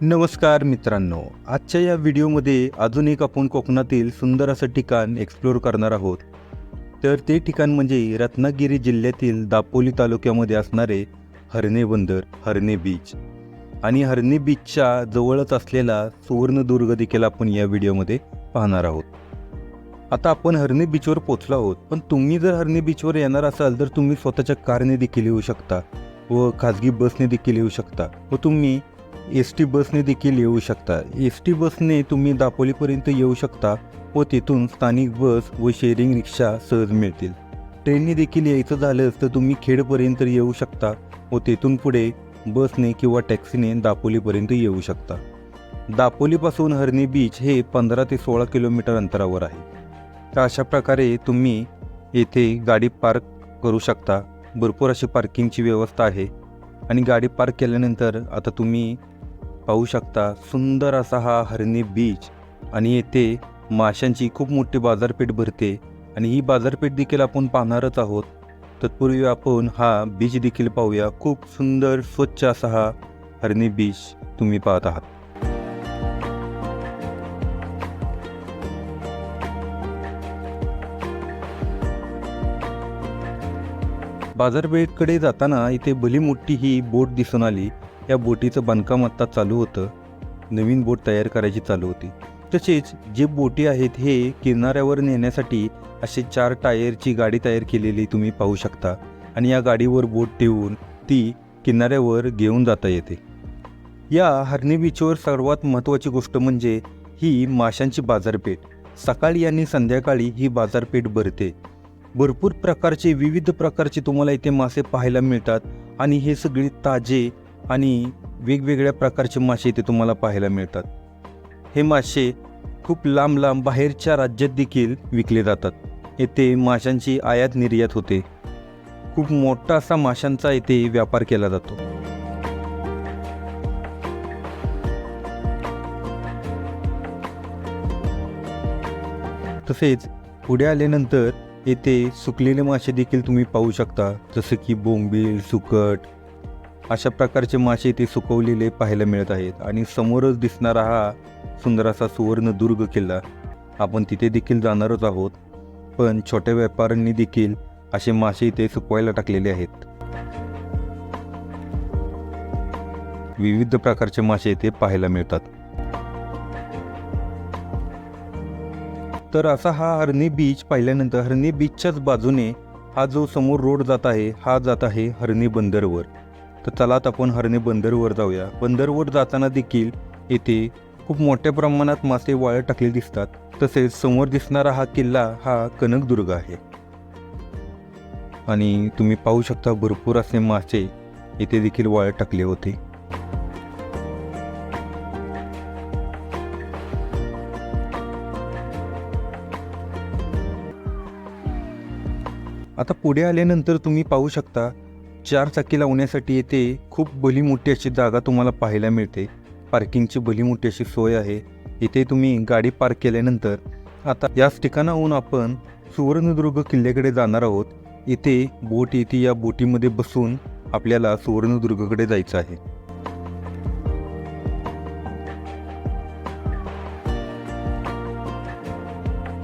नमस्कार मित्रांनो आजच्या या व्हिडिओमध्ये अजून एक आपण कोकणातील सुंदर असं ठिकाण एक्सप्लोर करणार आहोत. तर ते ठिकाण म्हणजे रत्नागिरी जिल्ह्यातील दापोली तालुक्यामध्ये असणारे हरणे बंदर हरणे बीच आणि हरणे बीचच्या जवळच असलेला सुवर्णदुर्ग देखील आपण या व्हिडिओमध्ये पाहणार आहोत. आता आपण हरणे बीचवर पोचलो आहोत पण तुम्ही जर हरणे बीचवर येणार असाल तर तुम्ही स्वतःच्या कारने देखील येऊ शकता व खाजगी बसने देखील येऊ शकता व तुम्ही एस टी बसने देखील येऊ शकता. एस टी बसने तुम्ही दापोलीपर्यंत येऊ शकता व तिथून स्थानिक बस व शेअरिंग रिक्षा सहज मिळतील. ट्रेनने देखील यायचं झालंच तर तुम्ही खेडपर्यंत येऊ शकता व तेथून पुढे बसने किंवा टॅक्सीने दापोलीपर्यंत येऊ शकता. दापोलीपासून हरणी बीच हे पंधरा ते सोळा किलोमीटर अंतरावर आहे. तर अशा प्रकारे तुम्ही येथे गाडी पार्क करू शकता. भरपूर अशी पार्किंगची व्यवस्था आहे. आणि गाडी पार्क केल्यानंतर आता तुम्ही पाहू शकता सुंदर असा हा हरणी बीच आणि येथे माशांची खूप मोठी बाजारपेठ भरते. आणि ही बाजारपेठ देखील आपण पाहणारच आहोत. तत्पूर्वी आपण हा बीच देखील पाहूया. खूप सुंदर स्वच्छ असा हा हरणी बीच तुम्ही पाहत आहात. बाजारपेठकडे जाताना इथे भली मोठी ही बोट दिसून आली. या बोटीचं बांधकाम आत्ता चालू होतं. नवीन बोट तयार करायची चालू होती. तसेच जे बोटी आहेत हे किनाऱ्यावर नेण्यासाठी असे चार टायरची गाडी तयार केलेली तुम्ही पाहू शकता आणि या गाडीवर बोट ठेवून ती किनाऱ्यावर घेऊन जाता येते. या हरणी बीचवर सर्वात महत्त्वाची गोष्ट म्हणजे ही माशांची बाजारपेठ. सकाळी आणि संध्याकाळी ही बाजारपेठ भरते. भरपूर प्रकारचे विविध प्रकारचे तुम्हाला इथे मासे पाहायला मिळतात आणि हे सगळे ताजे आणि वेगवेगळ्या प्रकारचे मासे इथे तुम्हाला पाहायला मिळतात. हे मासे खूप लांब लांब बाहेरच्या राज्यात देखील विकले जातात. येथे माशांची आयात निर्यात होते. खूप मोठा असा माशांचा इथे व्यापार केला जातो. तसेच पुढे आल्यानंतर येथे सुकलेले मासे देखील तुम्ही पाहू शकता जसं की बोंबील सुकट अशा प्रकारचे मासे इथे सुकवलेले पाहायला मिळत आहेत. आणि समोरच दिसणारा हा सुंदर असा सुवर्णदुर्ग किल्ला आपण तिथे देखील जाणारच आहोत. पण छोट्या व्यापाऱ्यांनी देखील असे मासे इथे सुकवायला टाकलेले आहेत. विविध प्रकारचे मासे इथे पाहायला मिळतात. तर असा हा हरणी बीच पाहिल्यानंतर हरणी बीचच्याच बाजूने हा जो समोर रोड जात आहे हा जात आहे हरणी बंदरवर. तर चला आता आपण हरणे बंदरवर जाऊया. बंदरवर जाताना देखील येथे खूप मोठ्या प्रमाणात मासे वाळत टाकले दिसतात. तसेच समोर दिसणारा हा किल्ला हा कनकदुर्ग आहे. आणि तुम्ही पाहू शकता भरपूर असे मासे येथे देखील वाळत टाकले होते. आता पुढे आल्यानंतर तुम्ही पाहू शकता चार चाकी लावण्यासाठी येथे खूप भली मोठी अशी जागा तुम्हाला पाहायला मिळते. पार्किंगची भली मोठी अशी सोय आहे. इथे तुम्ही गाडी पार्क केल्यानंतर आता याच ठिकाणाहून आपण सुवर्णदुर्ग किल्ल्याकडे जाणार आहोत. इथे बोट येते या बोटीमध्ये बसून आपल्याला सुवर्णदुर्गकडे जायचं आहे.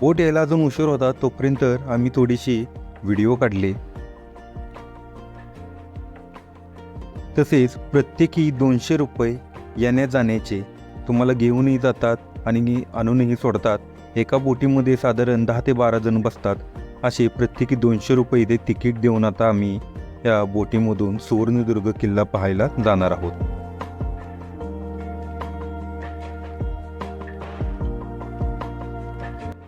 बोट यायला अजून उशीर होता तोपर्यंत आम्ही थोडीशी व्हिडिओ काढले. तसेच प्रत्येकी दोनशे रुपये येण्या जाण्याचे तुम्हाला घेऊनही जातात आणि आणूनही सोडतात. एका बोटीमध्ये साधारण दहा ते बारा जण बसतात. असे प्रत्येकी दोनशे रुपये इथे तिकीट देऊन आता आम्ही या बोटीमधून सुवर्णदुर्ग किल्ला पाहायला जाणार आहोत.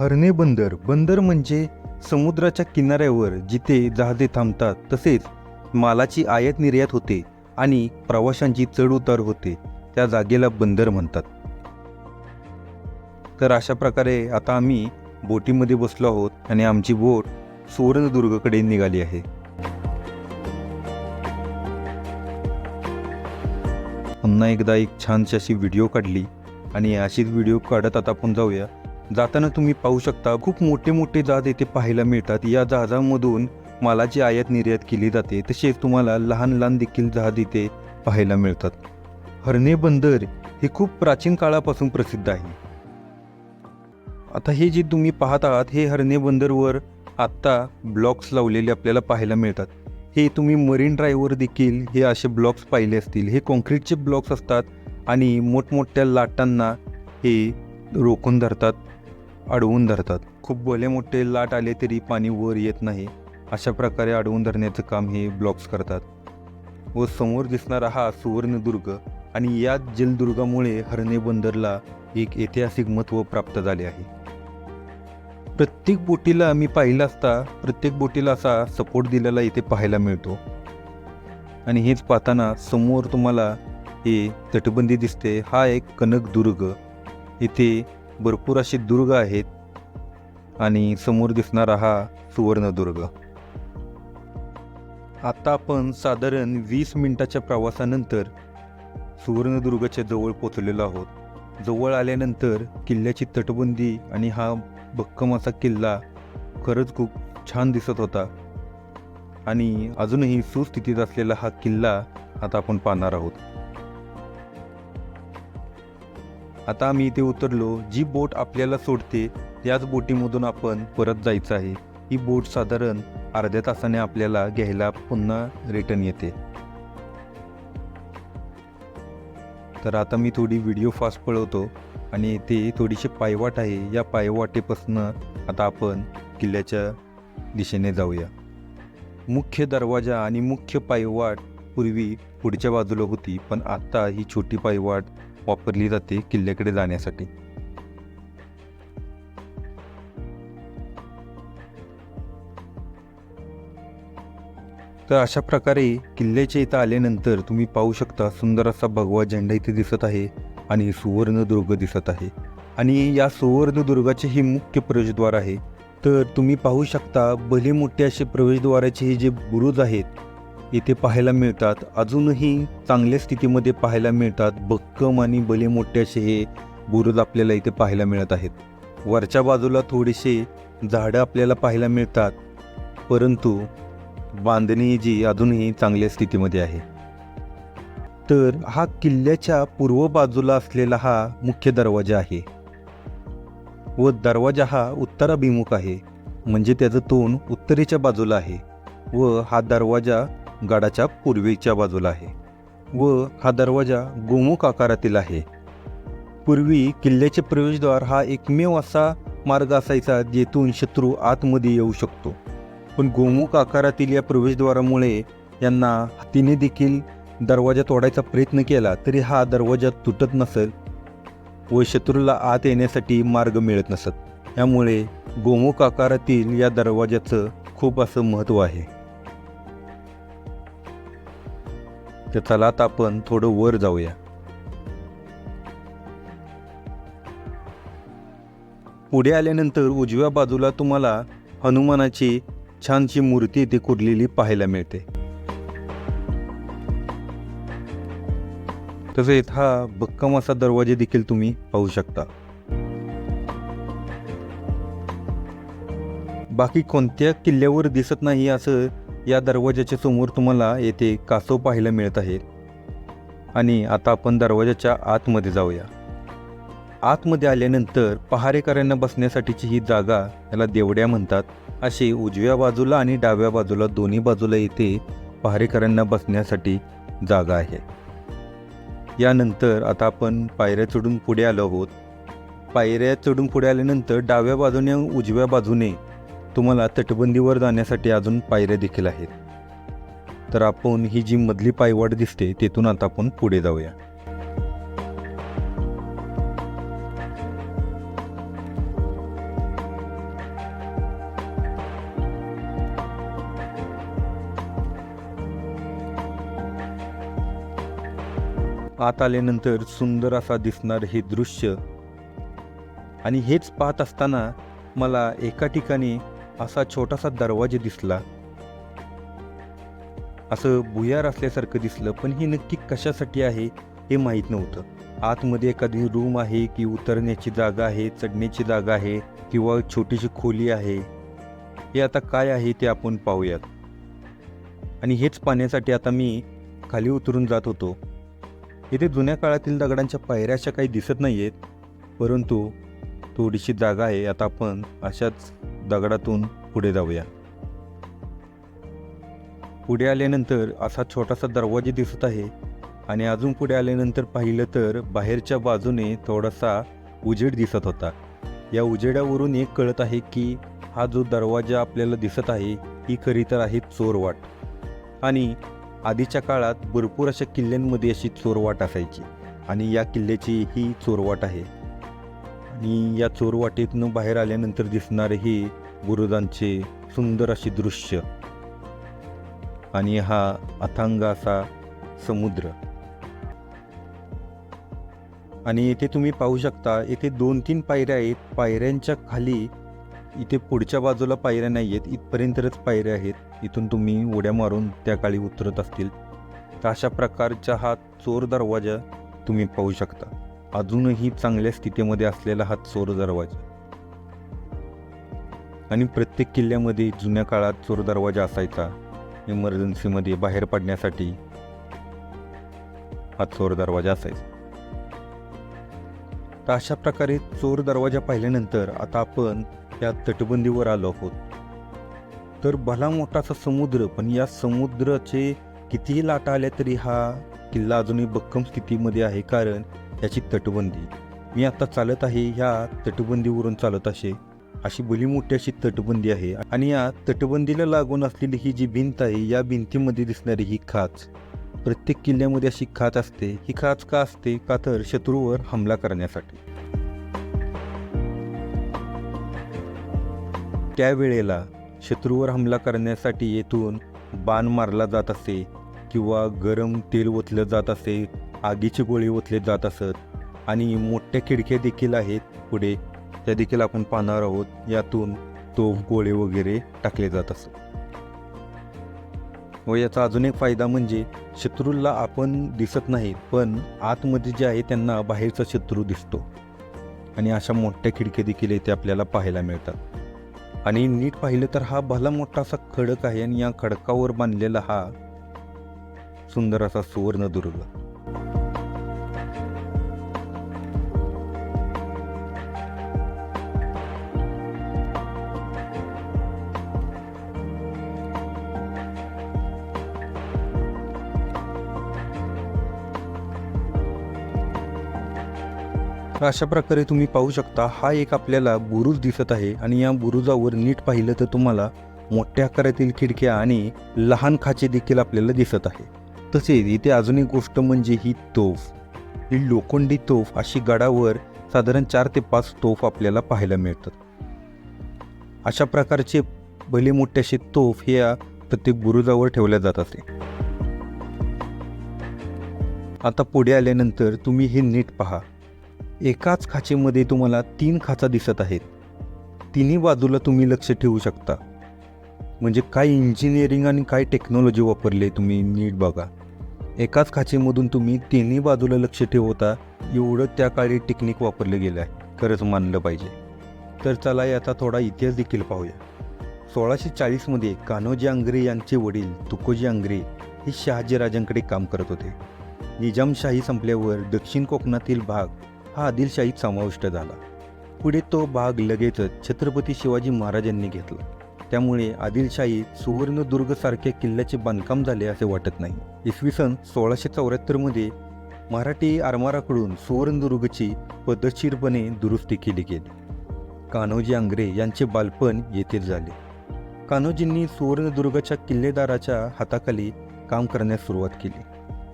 हरणे बंदर. बंदर म्हणजे समुद्राच्या किनाऱ्यावर जिथे जहाजे थांबतात तसेच मालाची आयात निर्यात होते. आणि प्रवाशांची चढउतार होते त्या जागेला बंदर म्हणतात. तर अशा प्रकारे आता आम्ही बोटीमध्ये बसलो आहोत आणि आमची बोट सुवर्णदुर्गकडे निघाली आहे. पुन्हा एकदा एक छानशी अशी व्हिडिओ काढली आणि अशीच व्हिडिओ काढत आता आपण जाऊया. जाताना तुम्ही पाहू शकता खूप मोठे मोठे जहाज येथे पाहायला मिळतात. या जहाजामधून मालाची आयात निर्यात केली जाते तसेच तुम्हाला लहान लहान देखील जहाज इथे पाहायला मिळतात. हरणे बंदर हे खूप प्राचीन काळापासून प्रसिद्ध आहे. आता हे जे तुम्ही पाहत आहात हे हरणे बंदरवर आत्ता ब्लॉक्स लावलेले आपल्याला पाहायला मिळतात. हे तुम्ही मरीन ड्राईव्हवर देखील हे असे ब्लॉक्स पाहिले असतील. हे कॉन्क्रीटचे ब्लॉक्स असतात आणि मोठमोठ्या लाटांना हे रोखून धरतात अडवून धरतात. खूप भले मोठे लाट आले तरी पाणी वर येत नाही. अशा प्रकारे अडवून धरण्याचं काम हे ब्लॉक्स करतात. व समोर दिसणारा हा सुवर्णदुर्ग आणि या जलदुर्गामुळे हरणे बंदरला एक ऐतिहासिक महत्त्व प्राप्त झाले आहे. प्रत्येक बोटीला मी पाहिलं असता प्रत्येक बोटीला असा सपोर्ट दिलेला इथे पाहायला मिळतो. आणि हेच पाहताना समोर तुम्हाला हे तटबंदी दिसते. हा एक कनकदुर्ग इथे भरपूर असे दुर्ग आहेत. आणि समोर दिसणारा हा सुवर्णदुर्ग. आता आपण साधारण वीस मिनिटाच्या प्रवासानंतर सुवर्णदुर्गाच्या जवळ पोचलेलो आहोत. जवळ आल्यानंतर किल्ल्याची तटबंदी आणि हा भक्कम असा किल्ला खरंच खूप छान दिसत होता. आणि अजूनही सुस्थितीत असलेला हा किल्ला आता आपण पाहणार आहोत. आता आम्ही इथे उतरलो जी बोट आपल्याला सोडते त्याच बोटीमधून आपण परत जायचं आहे. ही बोट साधारण अर्ध्या तासाने आपल्याला घ्यायला पुन्हा रिटर्न येते. तर आता मी थोडी व्हिडिओ फास्ट पळवतो आणि ते थोडीशी पायवाट आहे. या पायवाटेपासून आता आपण किल्ल्याच्या दिशेने जाऊया. मुख्य दरवाजा आणि मुख्य पायवाट पूर्वी पुढच्या बाजूला होती पण आत्ता ही छोटी पायवाट वापरली जाते किल्ल्याकडे जाण्यासाठी. तर अशा प्रकारे किल्ल्याच्या इथं आल्यानंतर तुम्ही पाहू शकता सुंदर असा भगवा झेंडा इथे दिसत आहे आणि सुवर्णदुर्ग दिसत आहे. आणि या सुवर्णदुर्गाचे हे मुख्य प्रवेशद्वार आहे. तर तुम्ही पाहू शकता भले मोठे असे प्रवेशद्वाराचे हे जे बुरुज आहेत इथे पाहायला मिळतात. अजूनही चांगल्या स्थितीमध्ये पाहायला मिळतात. भक्कम आणि भले मोठे असे हे बुरुज आपल्याला इथे पाहायला मिळत आहेत. वरच्या बाजूला थोडेसे झाडं आपल्याला पाहायला मिळतात. परंतु बांधणी जी अजूनही चांगल्या स्थितीमध्ये आहे. तर हा किल्ल्याच्या पूर्व बाजूला असलेला हा मुख्य दरवाजा आहे. व दरवाजा हा उत्तराभिमुख आहे म्हणजे त्याचं तोंड उत्तरेच्या बाजूला आहे व हा दरवाजा गडाच्या पूर्वेच्या बाजूला आहे व हा दरवाजा गोमुख आकारातील आहे. पूर्वी किल्ल्याचे प्रवेशद्वार हा एकमेव असा मार्ग असायचा जेथून शत्रू आतमध्ये येऊ शकतो. पण गोमुख आकारातील या प्रवेशद्वारामुळे यांना हातीने देखील दरवाजा तोडायचा प्रयत्न केला तरी हा दरवाजा तुटत नसेल व शत्रूला आत येण्यासाठी मार्ग मिळत नसत. यामुळे गोमुख आकारातील या दरवाजाचं खूप असं महत्त्व आहे. तर चला आता आपण थोडं वर जाऊया. पुढे आल्यानंतर उजव्या बाजूला तुम्हाला हनुमानाची छानशी मूर्ती इथे कोरलेली पाहायला मिळते. तसेच हा भक्कम असा दरवाजा देखील तुम्ही पाहू शकता. बाकी कोणत्या किल्ल्यावर दिसत नाही असं या दरवाजाच्या समोर तुम्हाला येथे कासव पाहायला मिळत आहेत आणि आता आपण दरवाजाच्या आतमध्ये जाऊया. आतमध्ये आल्यानंतर पहारेकऱ्यांना बसण्यासाठीची ही जागा याला देवड्या म्हणतात. अशी उजव्या बाजूला आणि डाव्या बाजूला दोन्ही बाजूला इथे पहारेकऱ्यांना बसण्यासाठी जागा आहे. यानंतर आता आपण पायऱ्या चढून पुढे आलो आहोत. पायऱ्या चढून पुढे आल्यानंतर डाव्या बाजूने उजव्या बाजूने तुम्हाला तटबंदीवर जाण्यासाठी अजून पायऱ्या देखील आहेत. तर आपण ही जी मधली पायवाट दिसते तेथून आता आपण पुढे जाऊया. आत आल्यानंतर सुंदर असा दिसणार हे दृश्य. आणि हेच पाहत असताना मला एका ठिकाणी असा छोटासा दरवाजा दिसला. असं भुयार असल्यासारखं दिसलं पण हे नक्की कशासाठी आहे हे माहीत नव्हतं. आतमध्ये एखादी रूम आहे की उतरण्याची जागा आहे चढण्याची जागा आहे किंवा छोटीशी खोली आहे. हे आता काय आहे ते आपण पाहूयात. आणि हेच पाहण्यासाठी आता मी खाली उतरून जात होतो. इथे जुन्या काळातील दगडांच्या पायऱ्या अशा काही दिसत नाही आहेत परंतु थोडीशी जागा आहे. आता आपण अशाच दगडातून पुढे जाऊया. पुढे आल्यानंतर असा छोटासा दरवाजा दिसत आहे आणि अजून पुढे आल्यानंतर पाहिलं तर बाहेरच्या बाजूने थोडासा उजेड दिसत होता. या उजेडावरून एक कळत आहे की हा जो दरवाजा आपल्याला दिसत आहे ही खरी तर आहे चोरवाट. आणि आधीच्या काळात भरपूर अशा किल्ल्यांमध्ये अशी चोरवाट असायची. आणि या किल्ल्याची ही चोरवाट आहे. आणि या चोरवाटेतनं बाहेर आल्यानंतर दिसणारे हे बुरुजांचे सुंदर असे दृश्य. आणि हा अथांग असा समुद्र. आणि येथे तुम्ही पाहू शकता येथे दोन तीन पायऱ्या आहेत. पायऱ्यांच्या खाली इथे पुढच्या बाजूला पायऱ्या नाही आहेत इथपर्यंतच पायऱ्या आहेत. इथून तुम्ही उड्या मारून त्या काळी उतरत असतील. तर अशा प्रकारचा हा चोर दरवाजा तुम्ही पाहू शकता. अजूनही चांगल्या स्थितीमध्ये असलेला हा चोर दरवाजा. आणि प्रत्येक किल्ल्यामध्ये जुन्या काळात चोर दरवाजा असायचा. इमर्जन्सीमध्ये बाहेर पडण्यासाठी हा चोर दरवाजा असायचा. तर अशा प्रकारे चोर दरवाजा पाहिल्यानंतर आता आपण या तटबंदीवर आलो आहोत. तर भला मोठासा समुद्र पण या समुद्राचे कितीही लाटा आल्या तरी हा किल्ला अजूनही भक्कम स्थितीमध्ये आहे कारण याची तटबंदी. मी आता चालत आहे ह्या तटबंदीवरून चालत असे अशी भली मोठी अशी तटबंदी आहे. आणि या तटबंदीला लागून असलेली ही जी भिंत आहे या भिंतीमध्ये दिसणारी ही खाच प्रत्येक किल्ल्यामध्ये अशी खाच असते. ही खाच का असते? का तर शत्रूवर हमला करण्यासाठी. त्यावेळेला शत्रूवर हमला करण्यासाठी येथून बाण मारला जात असे किंवा गरम तेल ओतलं जात असे आगीचे गोळे ओतले जात असत आणि मोठ्या खिडक्या देखील आहेत पुढे. त्या देखील आपण पाहणार आहोत. यातून तोफ गोळे वगैरे टाकले जात असत. व याचा अजून एक फायदा म्हणजे शत्रूला आपण दिसत नाही पण आतमध्ये जे आहे त्यांना बाहेरचा शत्रू दिसतो. आणि अशा मोठ्या खिडक्या देखील येथे आपल्याला पाहायला मिळतात. आणि नीट पाहिलं तर हा भला मोठा असा खडक आहे आणि या खडकावर बांधलेला हा सुंदर असा सुवर्णदुर्ग तर अशा प्रकारे तुम्ही पाहू शकता हा एक आपल्याला बुरुज दिसत आहे आणि या बुरुजावर नीट पाहिलं तर तुम्हाला मोठ्या आकारातील खिडक्या आणि लहान खाचे देखील आपल्याला दिसत आहे. तसेच इथे अजून एक गोष्ट म्हणजे ही तोफ. ही लोखंडी तोफ अशी गडावर साधारण चार ते पाच तोफ आपल्याला पाहायला मिळतात. अशा प्रकारचे भले मोठे असे तोफ हे या प्रत्येक बुरुजावर ठेवल्या जात असे. आता पुढे आल्यानंतर तुम्ही हे नीट पहा. एकाच खाचेमध्ये तुम्हाला तीन खाचा दिसत आहेत. तिन्ही बाजूला तुम्ही लक्ष ठेवू शकता. म्हणजे काय इंजिनिअरिंग आणि काय टेक्नॉलॉजी वापरले तुम्ही नीट बघा. एकाच खाचेमधून तुम्ही तिन्ही बाजूला लक्ष ठेवता एवढं त्या काळी टेक्निक वापरलं गेलं आहे. खरंच मानलं पाहिजे. तर चला याचा थोडा इतिहास देखील पाहूया. सोळाशे चाळीसमध्ये कान्होजी आंग्रे यांचे वडील तुकोजी आंग्रे हे शहाजीराजांकडे काम करत होते. निजामशाही संपल्यावर दक्षिण कोकणातील भाग हा आदिलशाहीत समाविष्ट झाला. पुढे तो भाग लगेचच छत्रपती शिवाजी महाराजांनी घेतला. त्यामुळे आदिलशाहीत सुवर्णदुर्गसारख्या किल्ल्याचे बांधकाम झाले असे वाटत नाही. इसवी सन सोळाशे चौऱ्याहत्तरमध्ये मराठी आरमाराकडून सुवर्णदुर्गची पद्धतशीरपणे दुरुस्ती केली गेली. कान्होजी आंग्रे यांचे बालपण येथेच झाले. कान्होजींनी सुवर्णदुर्गच्या किल्लेदाराच्या हाताखाली काम करण्यास सुरुवात केली.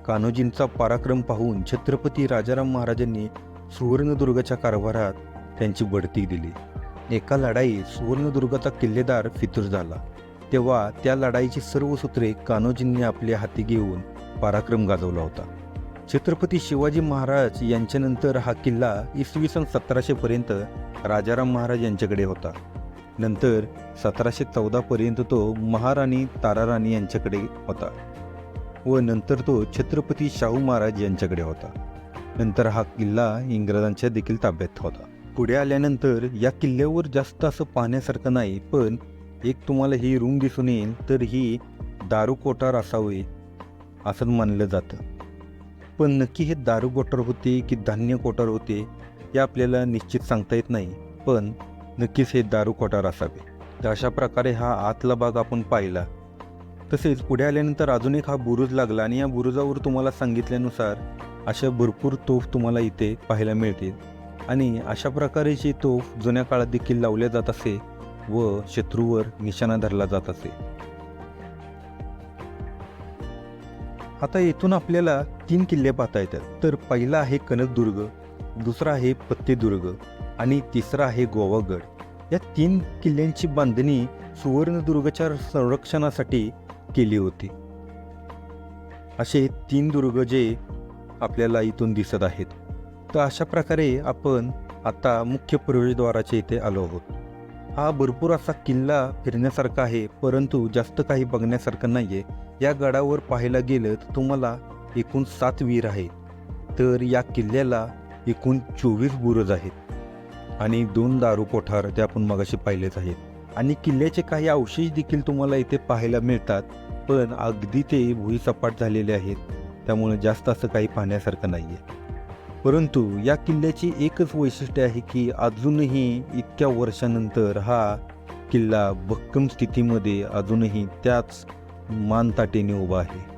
कान्होजींचा पराक्रम पाहून छत्रपती राजाराम महाराजांनी सुवर्णदुर्गाच्या कारभारात त्यांची बढती दिली एका लढाईत सुवर्णदुर्गाचा किल्लेदार फितूर झाला. तेव्हा त्या लढाईची सर्व सूत्रे कान्होजींनी आपल्या हाती घेऊन पराक्रम गाजवला होता. छत्रपती शिवाजी महाराज यांच्यानंतर हा किल्ला इसवी सन सतराशेपर्यंत राजाराम महाराज यांच्याकडे होता. नंतर सतराशे चौदापर्यंत तो महाराणी ताराराणी यांच्याकडे होता व नंतर तो छत्रपती शाहू महाराज यांच्याकडे होता. नंतर हा किल्ला इंग्रजांच्या देखील ताब्यात होता. पुढे आल्यानंतर या किल्ल्यावर जास्त असं पाहण्यासारखं नाही पण एक तुम्हाला ही रूम दिसून येईल तर ही दारू कोठार असावे असं मानलं जातं. पण नक्की हे दारू कोठार होते की धान्य कोठार होते हे आपल्याला निश्चित सांगता येत नाही पण नक्कीच हे दारू कोठार असावे तर अशा प्रकारे हा आतला भाग आपण पाहिला. तसेच पुढे आल्यानंतर अजून एक हा बुरुज लागला आणि या बुरुजावर तुम्हाला सांगितल्यानुसार अशा भरपूर तोफ तुम्हाला इथे पाहायला मिळतील. आणि अशा प्रकारेची तोफ जुन्या काळात देखील लावल्या जात असे व शत्रूवर निशाणा धरला जात असे. आता येथून आपल्याला तीन किल्ले पाहता येतात. तर पहिला आहे कनकदुर्ग दुसरा आहे पत्तेदुर्ग आणि तिसरा आहे गोवागड. या तीन किल्ल्यांची बांधणी सुवर्णदुर्गच्या संरक्षणासाठी केली होती. असे तीन दुर्ग जे आपल्याला इथून दिसत आहेत. तर अशा प्रकारे आपण आता मुख्य प्रवेशद्वाराच्या इथे आलो आहोत. हा भरपूर असा किल्ला फिरण्यासारखा आहे परंतु जास्त काही बघण्यासारखं नाही आहे या गडावर पाहायला गेलं तर तुम्हाला एकूण सात वीर आहेत. तर या किल्ल्याला एकूण चोवीस बुरज आहेत. आणि दोन दारू कोठार ते आपण मगाशी पाहिलेच आहेत. आणि किल्ल्याचे काही अवशेष देखील तुम्हाला इथे पाहायला मिळतात पण अगदी ते भुईसपाट झालेले आहेत. त्यामुळे जास्त असं काही पाहण्यासारखं नाही आहे परंतु या किल्ल्याची एकच वैशिष्ट्य आहे की अजूनही इतक्या वर्षानंतर हा किल्ला भक्कम स्थितीमध्ये अजूनही त्याच मानताटेने उभा आहे.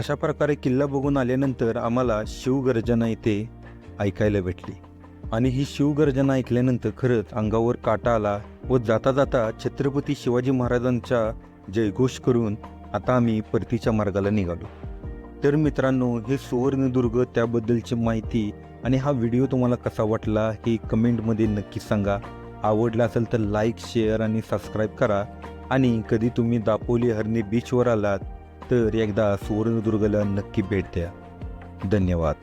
अशा प्रकारे किल्ला बघून आल्यानंतर आम्हाला शिवगर्जना इथे ऐकायला भेटली. आणि ही शिवगर्जना ऐकल्यानंतर खरंच अंगावर काटा आला व जाता जाता छत्रपती शिवाजी महाराजांचा जयघोष करून आता आम्ही परतीच्या मार्गाला निघालो. तर मित्रांनो हे सुवर्णदुर्ग त्याबद्दलची माहिती आणि हा व्हिडिओ तुम्हाला कसा वाटला हे कमेंटमध्ये नक्की सांगा. आवडला असेल तर लाईक शेअर आणि सबस्क्राईब करा. आणि कधी तुम्ही दापोली हरणे बीचवर आलात तर एकदा सुवर्णदुर्गला नक्की भेट द्या. धन्यवाद.